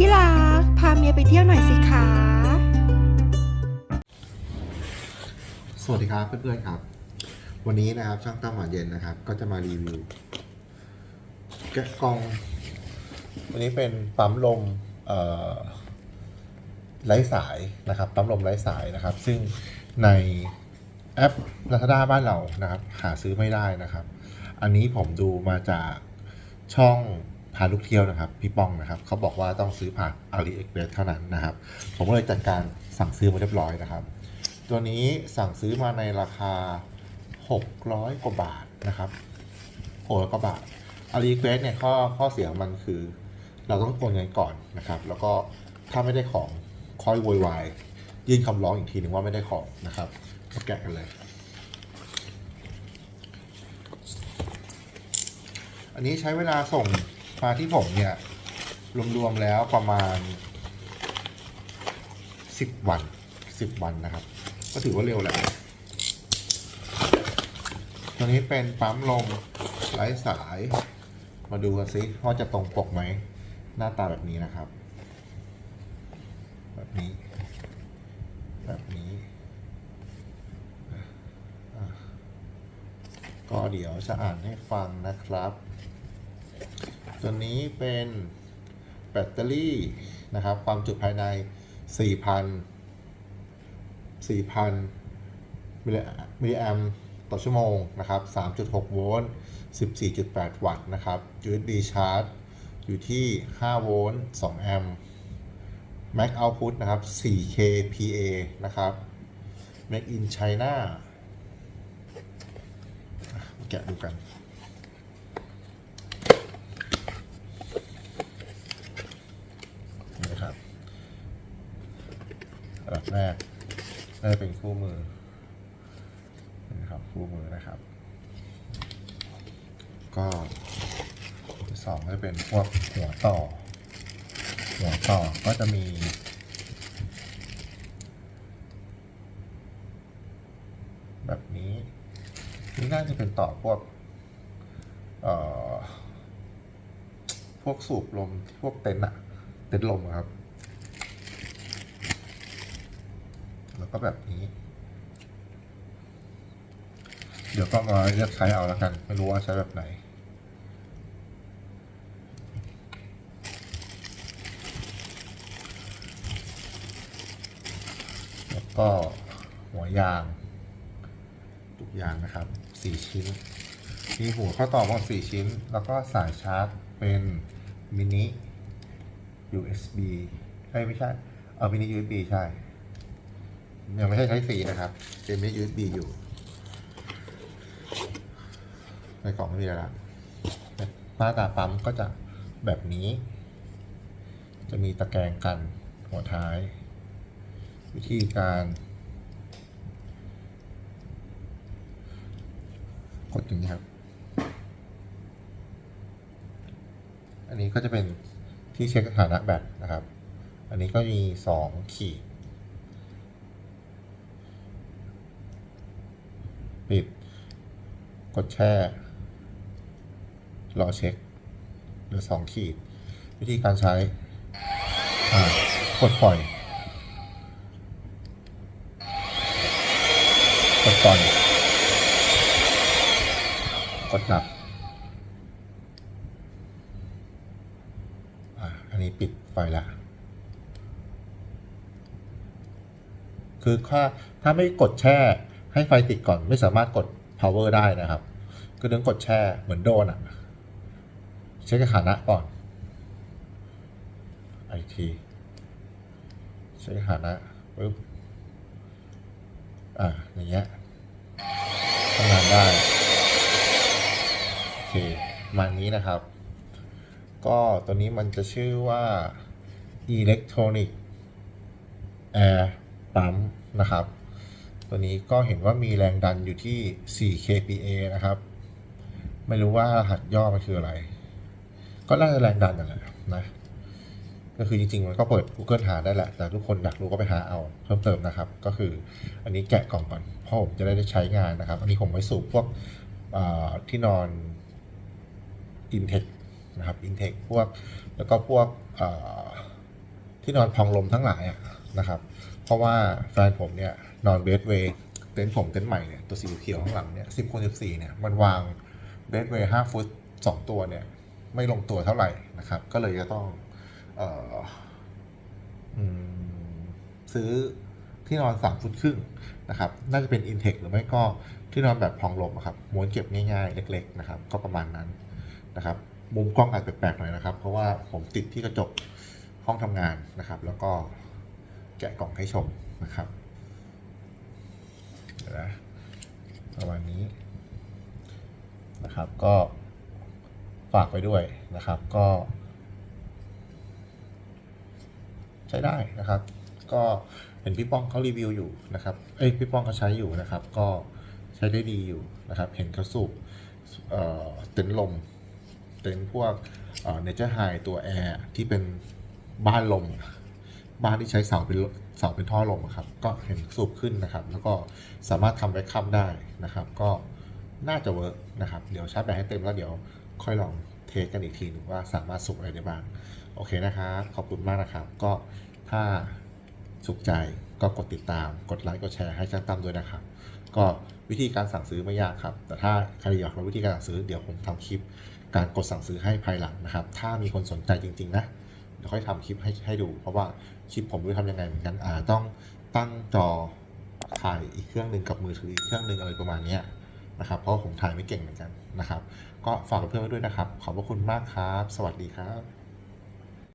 ที่รัก พาเมียไปเที่ยวหน่อยสิคะ สวัสดีครับเพื่อนๆครับ วันนี้นะครับช่างตั้มหวานเย็นนะครับ ก็จะมารีวิวแกะกล่องวันนี้เป็นปั๊มลมไร้สายนะครับปั๊มลมไร้สายนะครับ ซึ่งในแอป Lazada บ้านเรานะครับ หาซื้อไม่ได้นะครับ อันนี้ผมดูมาจากช่อง พาลูกเที่ยวนะครับ พี่ป้องนะครับเขาบอกว่าต้องซื้อผ่าน AliExpress เท่านั้นนะครับ ผมก็เลยจัดการสั่งซื้อมาเรียบร้อยนะครับ ตัวนี้สั่งซื้อมาในราคา 600 กว่าบาทนะครับ600กว่าบาท AliExpress เนี่ยข้อข้อเสียงมันคือ เราต้องโอนเงินก่อนนะครับ แล้วก็ถ้าไม่ได้ของค่อยโวยวายยื่นคำร้องอีกทีหนึ่งว่าไม่ได้ของนะครับมาแกะกันเลย อันนี้ใช้เวลาส่ง มาที่ผมเนี่ย รวมๆแล้วประมาณ10วัน10วันนะครับ ก็ถือว่าเร็วแหละตัวนี้เป็นปั๊มลมไร้สาย มาดูกันซิว่าจะตรงปกไหม หน้าตาแบบนี้นะครับ แบบนี้ แบบนี้ ก็เดี๋ยวจะอ่านให้ฟังนะครับ ตัวนี้เป็นแบตเตอรี่นะครับ ความจุภายใน 4,000 4,000มิลลิมิลลิแอมต่อชั่วโมงนะครับ 3.6 โวลต์ 14.8 วัตต์นะครับ USB ชาร์จอยู่ที่ 5 โวลต์ 2 แอมป์ Mac Output นะครับ 4K PA นะครับ Make in China อะมาแกะดูกันนะครับอันดับแรก น่าจะเป็นคู่มือนะครับคู่มือนะครับ ก็ที่สองก็จะเป็นพวกหัวต่อ หัวต่อก็จะมีแบบนี้นี่น่าจะเป็นต่อพวกเอ่อพวกสูบลมพวกเต็นท์อะเต็นท์ลมครับ แล้วก็แบบนี้ เดี๋ยวก็มาเลือกใช้เอาแล้วกัน ไม่รู้ว่าใช้แบบไหนแล้วก็หัวยางทุกยางนะครับสี่ชิ้นมีหัวข้อต่อมาสี่ชิ้น แล้วก็สายชาร์จเป็นมินิ USB ใช่ไม่ใช่ เอามินิ USB ใช่ ยังไม่ใช่ใช้สีนะครับเป็นมินิ USB อยู่ในกล่องไม่มีอะไรละหน้าตาปั๊มก็จะแบบนี้ จะมีตะแกรงกันหัวท้าย วิธีการกดอย่างนี้ครับ อันนี้ก็จะเป็นที่เช็คสถานะแบตนะครับ อันนี้ก็มีสองขีด ปิด กดแช่ รอเช็คเหลือสองขีด วิธีการใช้กดปล่อย กดปล่อย กดดับอ่าอันนี้ปิดไฟละคือถ้าถ้าไม่กดแช่ ให้ไฟติดก่อนไม่สามารถกด power ได้นะครับ ก็ต้องกดแช่เหมือนโดนอะเช็คสถานะก่อนไอทีเช็คสถานะปึ๊บอ่าอย่างเงี้ยทำงานได้โอเคมานี้นะครับ ก็ตัวนี้มันจะชื่อว่า Electronic Air Pump นะครับ ตัวนี้ก็เห็นว่ามีแรงดันอยู่ที่ 4 kPa นะครับ ไม่รู้ว่ารหัสย่อมันคืออะไร ก็น่าจะแรงดันนั่นแหละนะ ก็คือจริงๆ มันก็เปิด Google หาได้แหละ แต่ทุกคนอยากรู้ก็ไปหาเอาเพิ่มเติมนะครับ ก็คืออันนี้แกะกล่องก่อน เพราะผมจะได้ใช้งานนะครับ อันนี้ผมไว้สูบพวกที่นอน Intech นะครับ Intech พวก แล้วก็พวกที่นอนพองลมทั้งหลายนะครับ เพราะว่าแฟนผมเนี่ยนอนเบดเวย์เต็นท์ผมเต็นท์ใหม่เนี่ยตัวสีเขียวข้างหลังเนี่ยสิบคูณสิบสี่เนี่ยมันวางเบดเวย์ห้าฟุตสองตัวเนี่ยไม่ลงตัวเท่าไหร่นะครับ ก็เลยจะต้องเออซื้อที่นอนสามฟุตครึ่งนะครับ น่าจะเป็น Intech หรือไม่ก็ที่นอนแบบพองลมอะครับม้วนเก็บง่ายๆ เล็ก ๆ นะครับ ก็ประมาณนั้นนะครับมุมกล้องอาจแปลกๆหน่อยนะครับ เพราะว่าผมติดที่กระจกห้องทำงานนะครับ แล้วก็ แกะกล่องให้ชมนะครับเดี๋ยวนะประมาณนี้นะครับก็ฝากไปด้วยนะครับก็ ใช้ได้นะครับ ก็เห็นพี่ป้องเขารีวิวอยู่นะครับเอ้ยพี่ป้องเขาใช้อยู่นะครับ ก็ใช้ได้ดีอยู่นะครับ เห็นเขาสูบเอ่อเต็นลม เต็นพวกเนเจอร์ไฮตัวแอร์ที่เป็นบ้านลม บ้านที่ใช้เสาเป็นเสาเป็นท่อลมครับก็เห็นสูบขึ้นนะครับ แล้วก็สามารถทำไว้ค่ำได้นะครับ ก็น่าจะเวิร์กนะครับ เดี๋ยวชาร์จแบตให้เต็มแล้วเดี๋ยวค่อยลองเทสกันอีกทีหนึงว่าสามารถสูบอะไรได้บ้างโอเคนะครับขอบคุณมากนะครับ ก็ถ้าสุขใจก็กดติดตาม กดไลค์กดแชร์ให้ช่างตั้มด้วยนะครับ ก็วิธีการสั่งซื้อไม่ยากครับ แต่ถ้าใครอยากรู้วิธีการสั่งซื้อเดี๋ยวผมทำคลิป การกดสั่งซื้อให้ภายหลังนะครับ ถ้ามีคนสนใจจริง ๆ นะ ดี๋ยวค่อยทำคลิปให้ให้ดู เพราะว่าคลิปผมไม่รู้ทำยังไงเหมือนกันอ่าต้องตั้งจอถ่ายอีกเครื่องหนึ่งกับมือถืออีกเครื่องหนึ่งอะไรประมาณนี้นะครับ เพราะผมถ่ายไม่เก่งเหมือนกันนะครับ ก็ฝากเพื่อนไว้ด้วยนะครับ ขอบพระคุณมากครับ สวัสดีครับ